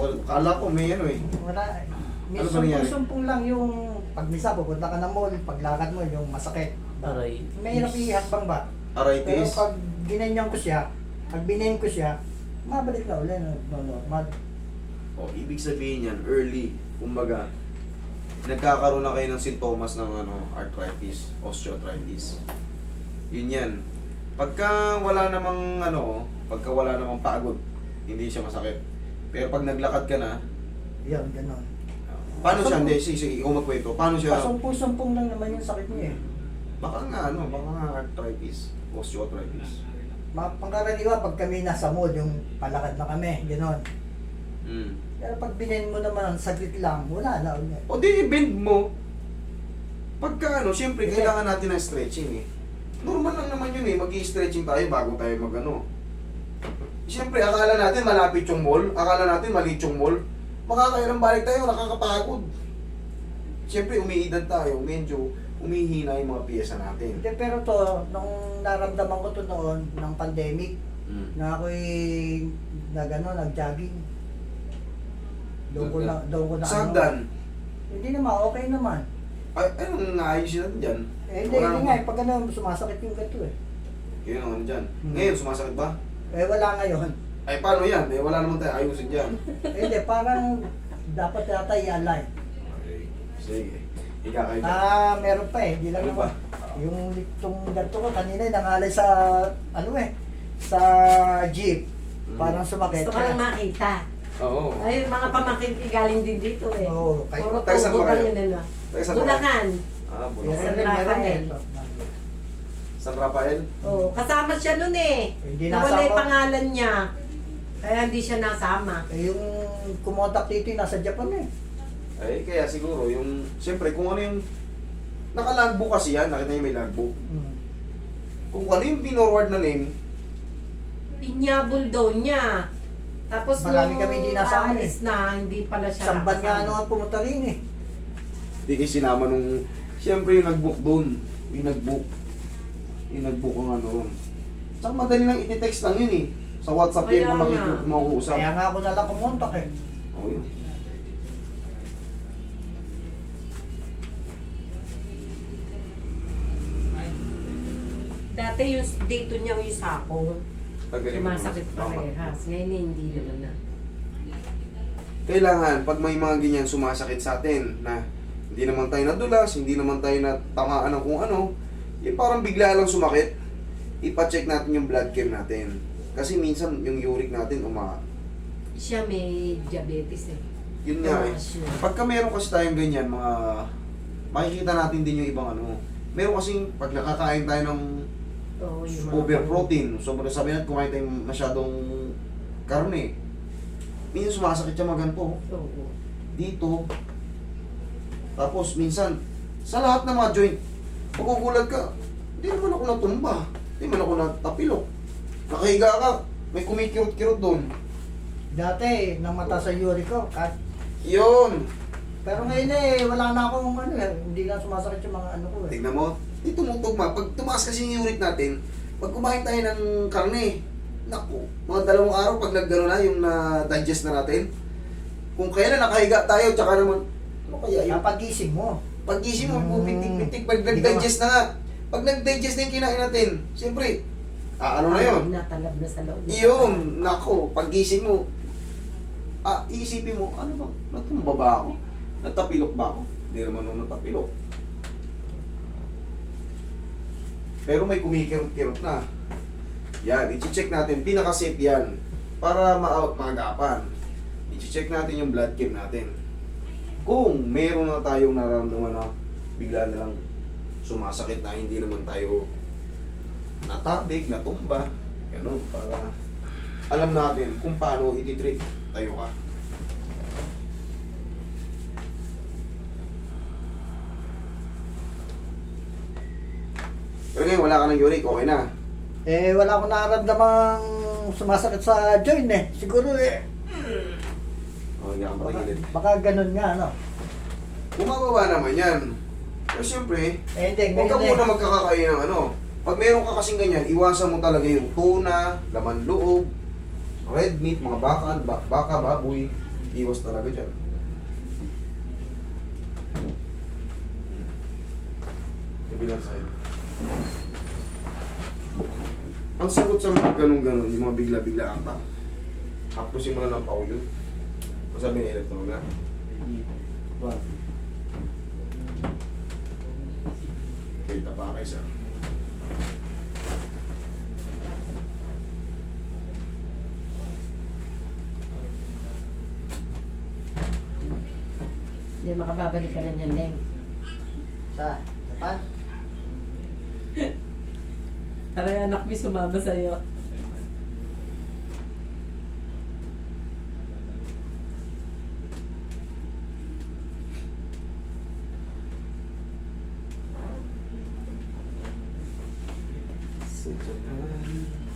wala. Kala ko may ano eh. Wala. May Ano sumpong-sumpong lang yung pag misa pupunta ka ng mall, paglakad mo yung masakit. Aray. Mahirap ihakbang ba? Pero Arthritis. pag ginanyan ko siya, pag binayin ko siya, mabalik na ulit. No, no, normal. O, ibig sabihin yan, early. Kumbaga, nagkakaroon na kayo ng sintomas ng ano, arthritis, osteoarthritis. Yun yan. Pagka wala namang ano, pagka wala namang pagod, hindi siya masakit. Pero pag naglakad ka na, Yan, ganon. paano siya, hindi, sige, sige, ikaw magkwento, paano siya, Pasumpong-sumpong lang naman yung sakit niya eh. baka nga ano, baka nga arthritis, osteoarthritis. Mga pangkaraniwan, pag kami nasa mall, yung palakad na kami, ganon. Mm. Pero pag binayin mo naman, saglit lang, wala na ulit. O di, bend mo. Pagka ano, syempre, Hindi. kailangan natin ng stretching eh. Normal lang naman yun eh, mag stretching tayo bago tayo mag ano. Siyempre, akala natin malapit yung mall, akala natin maliit yung mall. Makakailang balik tayo, nakakapagod. Siyempre, umiidad tayo, medyo umihina yung mga piyesa natin. Hindi, pero to, nung naramdaman ko to noon, ng pandemic, Mm. na ako'y nag, ano, nag-jogging. Doon ko na, doon ko na, ano. Sagdan. Hindi naman, okay naman. Ay, anong naayos natin dyan? Eh, hindi, Wala hindi naman. nga, eh, pag ano, sumasakit yung ganito eh. Yun ang ano dyan. Hmm. Ngayon, sumasakit ba? Eh, wala ngayon. Ay, paano yan? Eh, wala naman tayo ayusin dyan. Eh, hindi, parang dapat yata i-align. Okay. Sige. Ika kayo. Ah, meron pa eh, hindi lang Ano naman. Yung itong ganito ko kanina, eh, nangalay sa, ano eh, sa jeep. Hmm. Parang sumakit. Gusto ko lang makita. Oo. Ay, mga pamangkin galing din dito eh. Oo, kahit- Puro Taga saan tubo ba kayo? lang yun ano. Taga saan ba kayo? Bulacan. Ah, Meron Bulacan. din, meron din. San Rafael? Oo, kasama siya nun eh. Hindi Nawala yung nasama. pangalan niya. Kaya hindi siya nasama. Eh, yung kumontak dito, yung nasa Japan eh. Ay, kaya siguro yung... Siyempre, kung ano yung... Naka-logbook kasi yan. Nakita niyo may logbook. Hmm. Kung ano yung pinorward na name, Inyabol daw niya. Tapos Marami nung kami hindi nasama aalis na, hindi pala siya Samban nga ano ang pumunta rin eh. di kayo sinama nung... Siyempre, yung nag-book doon. Yung nag-book. Yung nag-book ang ano ron. Saka madali lang iti-text lang yun eh. Sa WhatsApp Kaya yun kung nga. makikita makuusap. Kaya nga ako na lang kumontak eh. Oo yun. Dati yung dito niya yung sako. Tagalin mo. Sumasakit parehas. Ngayon hindi naman na. Kailangan, pag may mga ganyan sumasakit sa atin, na hindi naman tayo nadulas, hindi naman tayo natamaan ng kung ano, eh parang bigla lang sumakit, ipacheck natin yung blood chem natin. Kasi minsan yung uric natin uma Siya may diabetes eh. yun nga eh. Pagka meron kasi tayong ganyan, mga makikita natin din yung ibang ano. Meron kasing pag nakakain tayo ng yung mga- over protein, sobrang sabi natin kumain tayo masyadong karne. Minsan sumasakit siya maganto. Oo. dito. Tapos minsan, sa lahat ng mga joint, magugulat ka, hindi naman ako natumba. Hindi naman ako natapilok. Nakahiga ka, may kumikirot-kirot doon. Dati, nang mata sa uric ko, kahit Yun! Pero ngayon eh, wala na akong ano eh, hindi na sumasakit yung mga ano ko eh. Tignan mo, di tumutugma. Pag tumaas kasi yung uric natin, pag kumain tayo ng karne, naku, mga dalawang araw pag naggano na yung na-digest na natin, kung kailan nakahiga tayo, tsaka naman, ano kaya yun? Napagising mo. Pag-gising mo, Mm. pumitik-pitik, pag nag-digest na nga. Pag nag-digest na yung kinain natin, siyempre, ah, ano na yun? Natalab na sa loob. Yun, nako, pag-gising mo, ah, iisipin mo, ano ba, natumba ba ako? Natapilok ba ako? Hindi naman nung natapilok. Pero may kumikirot-kirot na. Yan, i-check natin, pinaka-safe yan. Para ma-out maagapan. I-check natin yung blood chem natin. Kung meron na tayong nararamdaman na bigla na lang sumasakit na hindi naman tayo natabig, natumba, ganun, para alam natin kung paano iti-treat tayo ka. Pero ngayon, wala ka ng uric, okay na. Eh, wala akong nararamdamang sumasakit sa joint eh. Siguro eh, O, hindi ka baka, patagilid. baka ganun nga ano. Bumababa naman yan. Pero siyempre, Eh, hindi, huwag ka muna eh. magkakakain ng ano. Pag meron ka kasing ganyan, iwasan mo talaga yung tuna, laman loob, red meat, mga baka, ba- baka, baboy. Iwas talaga dyan. Kabilang side. Ang sagot sa mga ganun-ganun, yung mga bigla-bigla ata. Hapusin mo na ng pao yun. Masabi ni Electro na. Wow. Kita pa kayo sir. Hindi, makababalik ka na niyan, Leng. Sa Japan? Parang anak mo sumama sa'yo. Mm-hmm.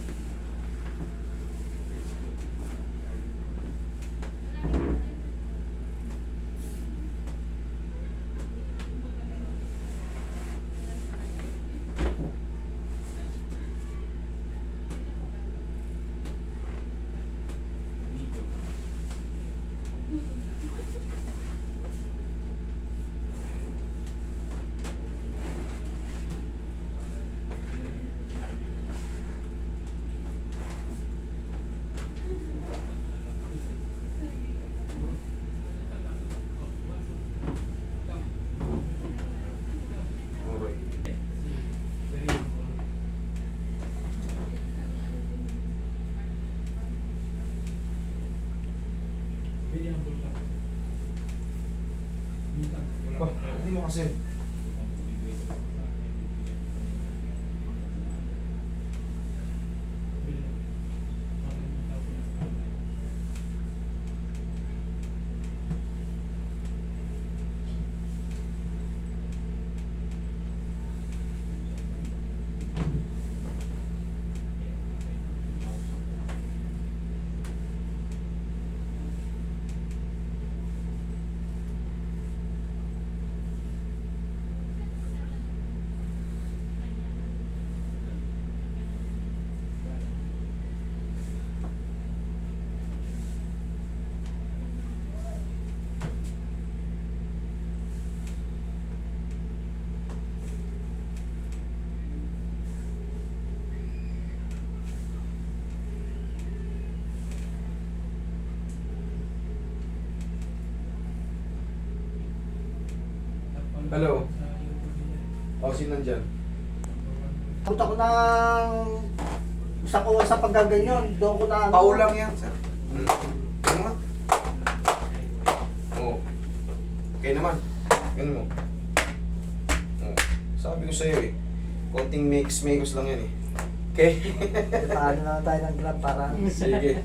Kasi. Hello. O, sino nandyan? Punta ko ng sa ko sa paggaganyan, doon ko na ano. Pau lang yan, sir. Hmm. Ano nga? Oo. Okay naman. Ganun mo. Oo. Sabi ko sa'yo eh. Konting mix, mix lang yan eh. Okay? Paano na tayo ng grab para Sige.